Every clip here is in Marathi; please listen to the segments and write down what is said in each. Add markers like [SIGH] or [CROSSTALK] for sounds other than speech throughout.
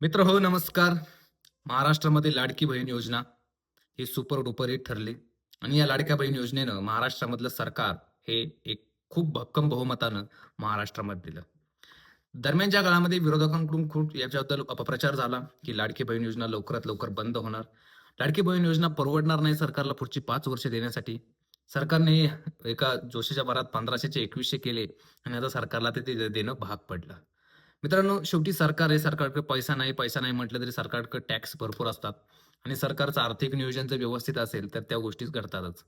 मित्र हो नमस्कार. महाराष्ट्रामध्ये लाडकी बहीण योजना हे सुपर डुपर हिट ठरली. आणि या लाडक्या बहीण योजनेनं महाराष्ट्रामधलं सरकार हे एक खूप भक्कम बहुमतानं महाराष्ट्रामध्ये दिलं. दरम्यानच्या काळामध्ये विरोधकांकडून खूप याच्याबद्दल अपप्रचार झाला की लाडकी बहीण योजना लवकरात लवकर बंद होणार. लाडकी बहीण योजना परवडणार नाही सरकारला पुढची पाच वर्ष देण्यासाठी. सरकारने एका जोशीच्या भरात पंधराशेचे एकवीसशे केले आणि आता सरकारला ते ते देणं भाग पडलं. मित्रांनो शेवटी सरकार आहे सरकारकडे पैसा नाही पैसा नाही म्हटलं तरी सरकारकडे टॅक्स भरपूर असतात. आणि सरकारचं आर्थिक नियोजन जर व्यवस्थित असेल तर त्या गोष्टीच घडतातच.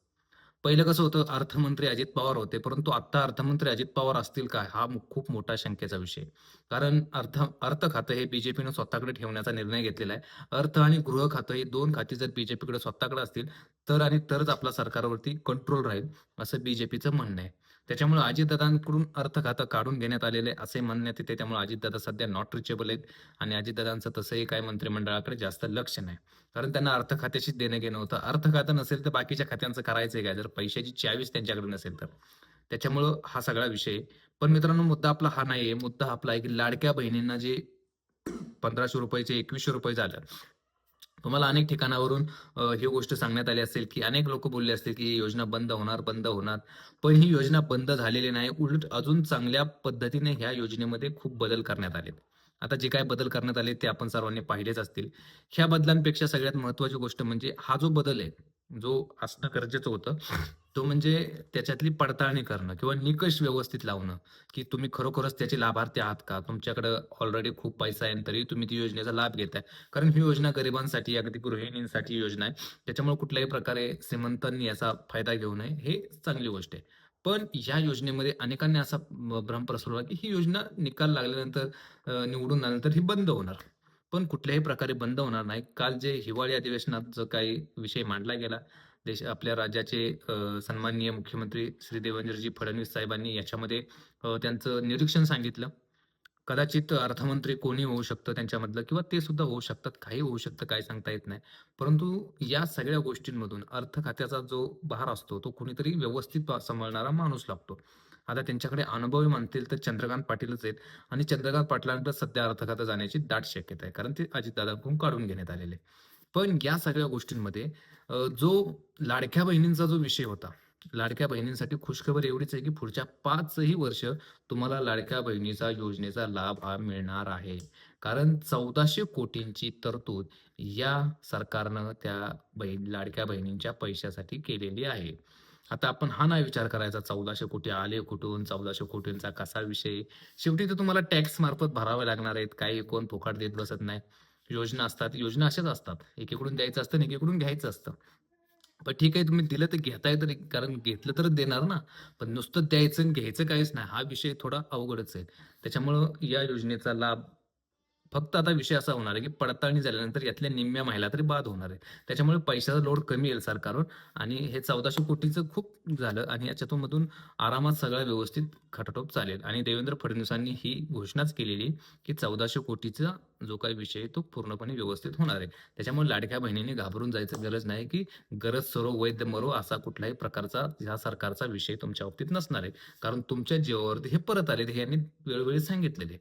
पहिलं कसं होतं अर्थमंत्री अजित पवार होते परंतु आता अर्थमंत्री अजित पवार असतील काय हा खूप मोठा शंकेचा विषय. कारण अर्थ अर्थ खातं हे बीजेपीनं स्वतःकडे ठेवण्याचा निर्णय घेतलेला आहे. अर्थ आणि गृह खातं हे दोन खाती जर बीजेपीकडे स्वतःकडे असतील तर आणि तरच आपला सरकारवरती कंट्रोल राहील असं बीजेपीचं म्हणणं आहे. त्याच्यामुळे अजितदादांकडून अर्थ खातं काढून घेण्यात आलेले असे म्हणण्यात येते त्यामुळे अजितदादा सध्या नॉट रिचेबल आहेत. आणि अजितदादांचं तसंही काय मंत्रिमंडळाकडे जास्त लक्ष नाही. कारण त्यांना अर्थ खात्याशीच देणं घेणं होतं. अर्थ खातं नसेल तर बाकीच्या खात्यांचं करायचं काय? जर पैशाची चावीस त्यांच्याकडे नसेल तर. त्याच्यामुळं हा सगळा विषय पण मित्रांनो मुद्दा आपला हा नाही आहे मुद्दा आपला आहे की लाडक्या बहिणींना जे पंधराशे रुपयाचे एकवीसशे रुपये झालं. तुम्हाला अनेक ठिकाणावरून ही गोष्ट सांगण्यात आली असेल की अनेक लोक बोलले असतील की योजना बंद होणार बंद होणार. पण ही योजना बंद झालेली नाही. उलट अजून चांगल्या पद्धतीने ह्या योजनेमध्ये खूप बदल करण्यात आले आता जे काय बदल करण्यात आले ते आपण सर्वांनी पाहिलेच असतील. ह्या बदलांपेक्षा सगळ्यात महत्वाची गोष्ट म्हणजे हा जो बदल आहे जो असणं गरजेचं होतं तो म्हणजे त्याच्यातली पडताळणी करणं किंवा निकष व्यवस्थित लावणं की तुम्ही खरोखरच त्याचे लाभार्थी आहात का? तुमच्याकडे ऑलरेडी खूप पैसा आहे तरी तुम्ही ती योजनेचा लाभ घेताय. कारण ही योजना गरिबांसाठी अगदी गृहिणींसाठी योजना आहे. त्याच्यामुळे कुठल्याही प्रकारे श्रीमंतांनी याचा फायदा घेऊ नये हे चांगली गोष्ट आहे. पण या योजनेमध्ये अनेकांनी असा भ्रम पसरवला की ही योजना निकाल लागल्यानंतर निवडून आल्यानंतर ही बंद होणार. पण कुठल्याही प्रकारे बंद होणार नाही. काल जे हिवाळी अधिवेशनात जो काही विषय मांडला गेला देश आपल्या राज्याचे सन्माननीय मुख्यमंत्री श्री देवेंद्रजी फडणवीस साहेबांनी याच्यामध्ये त्यांचं निरीक्षण सांगितलं. कदाचित अर्थमंत्री कोणी होऊ शकतं त्यांच्यामधलं किंवा ते सुद्धा होऊ शकतात काही होऊ शकतं काय सांगता येत नाही. परंतु या सगळ्या गोष्टींमधून अर्थ खात्याचा जो भार असतो तो कुणीतरी व्यवस्थित सांभाळणारा माणूस लागतो. आता त्यांच्याकडे अनुभवी मानतील तर चंद्रकांत पाटीलच आहेत आणि चंद्रकांत पाटलांकडे सध्या अर्थ खातं जाण्याची दाट शक्यता आहे कारण ते अजितदादांकडून काढून घेण्यात आलेले आहे. पण या सगळ्या गोष्टींमध्ये जो लाडक्या बहिणींचा जो विषय होता लाडक्या बहिणींसाठी खुशखबर एवढीच आहे की पुढच्या पाचही वर्ष तुम्हाला लाडक्या बहिणीचा योजनेचा लाभ हा मिळणार आहे. कारण चौदाशे कोटींची तरतूद या सरकारनं त्या बहीण लाडक्या बहिणींच्या पैशासाठी केलेली आहे. आता आपण हा नाही विचार करायचा चौदाशे कोटी आले कुठून चौदाशे कोटींचा कसा विषय? शेवटी ते तुम्हाला टॅक्स मार्फत भरावे लागणार आहेत काही कोण फुकाट देत बसत नाही. योजना असतात. योजना अशाच असतात. एकीकडून द्यायचं असतं आणि एकीकडून घ्यायचं असतं. पण ठीक आहे तुम्ही दिलं तर घेताय तरी कारण घेतलं तर देणार ना. पण नुसतं द्यायचं आणि घ्यायचं काहीच नाही. हा विषय थोडा अवघडच आहे. त्याच्यामुळं या योजनेचा लाभ फक्त आता विषय असा होणार आहे की पडताळणी झाल्यानंतर यातल्या निम्म्या महिला तरी बाद होणार आहे त्याच्यामुळे पैशाचा लोड कमी येईल सरकारवर आणि हे चौदाशे कोटीचं खूप झालं आणि याच्यातून मधून आरामात सगळं व्यवस्थित खटाटोप चालेल. आणि देवेंद्र फडणवीसांनी ही घोषणाच केलेली की चौदाशे कोटीचा जो काही विषय आहे तो पूर्णपणे व्यवस्थित होणार आहे. त्याच्यामुळे लाडक्या बहिणीने घाबरून जायचं गरज नाही की गरज सरो वैद्य मरो असा कुठल्याही प्रकारचा ह्या सरकारचा विषय तुमच्या बाबतीत नसणार आहे. कारण तुमच्या जीवावरती हे परत आले हे यांनी वेळोवेळी सांगितलेले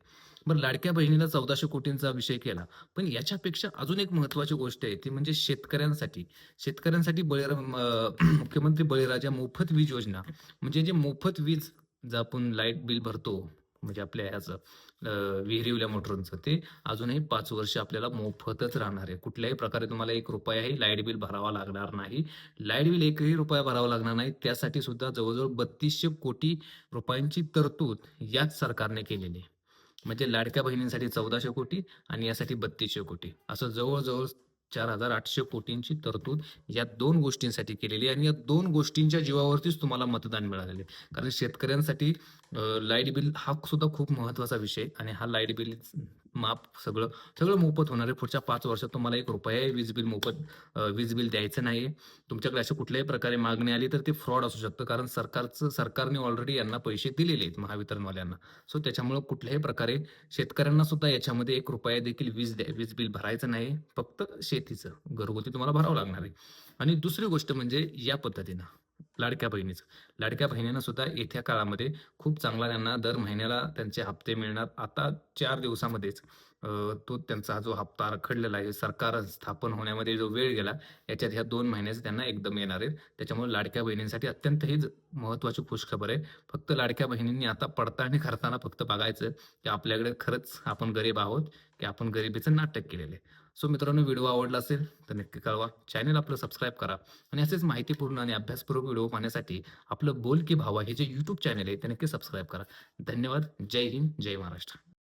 बरं लाडक्या बहिणीला चौदाशे कोटींचा विषय केला. पण याच्यापेक्षा अजून एक महत्वाची गोष्ट आहे ती म्हणजे शेतकऱ्यांसाठी. शेतकऱ्यांसाठी बळीराम [CLEARS THROAT] मुख्यमंत्री बळीराजा मोफत वीज योजना. म्हणजे जे मोफत वीज जर आपण लाइट बिल भरतो म्हणजे आपल्या ह्याचं विहिरीवल्या मोटरचं ते अजूनही पाच वर्ष आपल्याला मोफतच राहणार आहे. कुठल्याही प्रकारे तुम्हाला एक रुपयाही लाइट बिल भरावा लागणार नाही. लाइट बिल एकही रुपया भरावा लागणार नाही. त्यासाठी सुद्धा जवळजवळ बत्तीसशे कोटी रुपयांची तरतूद याच सरकारने केलेली आहे. म्हणजे लाडक्या बहिणींसाठी चौदाशे कोटी आणि यासाठी बत्तीसशे कोटी असं जवळजवळ चार हजार आठशे कोटींची तरतूद या दोन गोष्टींसाठी केलेली आहे आणि या दोन गोष्टींच्या जीवावरतीच तुम्हाला मतदान मिळालेले आहे. कारण शेतकऱ्यांसाठी लाइट बिल हा सुद्धा खूप महत्त्वाचा विषय आणि हा लाइट बिल माप सगळं सगळं मोफत होणार आहे. पुढच्या पाच वर्षात तुम्हाला एक रुपयाही वीज बिल मोफत वीज बिल द्यायचं नाही तुमच्याकडे अशा कुठल्याही प्रकारे मागणी आली तर ते फ्रॉड असू शकतं. कारण सरकारचं सरकारने ऑलरेडी यांना पैसे दिलेले आहेत महावितरणवाल्यांना. सो त्याच्यामुळे कुठल्याही प्रकारे शेतकऱ्यांना सुद्धा याच्यामध्ये एक रुपया देखील वीज द्या वीज बिल भरायचं नाही फक्त शेतीचं घरगुती तुम्हाला भरावं लागणार आहे. आणि दुसरी गोष्ट म्हणजे या पद्धतीनं. लाडक्या बहिणीचं. लाडक्या बहिणींना सुद्धा येत्या काळामध्ये खूप चांगला त्यांना दर महिन्याला त्यांचे हप्ते मिळणार. आता चार दिवसामध्येच तो त्यांचा जो हप्ता रखडलेला आहे सरकार स्थापन होण्यामध्ये जो वेळ गेला याच्यात ह्या दोन महिन्याचे त्यांना एकदम येणार आहेत. त्याच्यामुळे लाडक्या बहिणींसाठी अत्यंत ही महत्वाची महत्त्वाची खुशखबर आहे. फक्त लाडक्या बहिणींनी आता पडताळणी करताना फक्त बघायचं की आपल्याकडे खरंच आपण गरीब आहोत की आपण गरिबीचं नाटक केलेलं आहे. सो मित्रांनो व्हिडिओ आवडला असेल तर नक्की कळवा. चॅनल आपलं सबस्क्राईब करा आणि असेच माहितीपूर्ण आणि अभ्यासपूर्वक व्हिडिओ पाहण्यासाठी आपलं बोल की भावा हे जे यूट्यूब चॅनल आहे ते नक्की सबस्क्राईब करा. धन्यवाद. जय हिंद. जय महाराष्ट्र.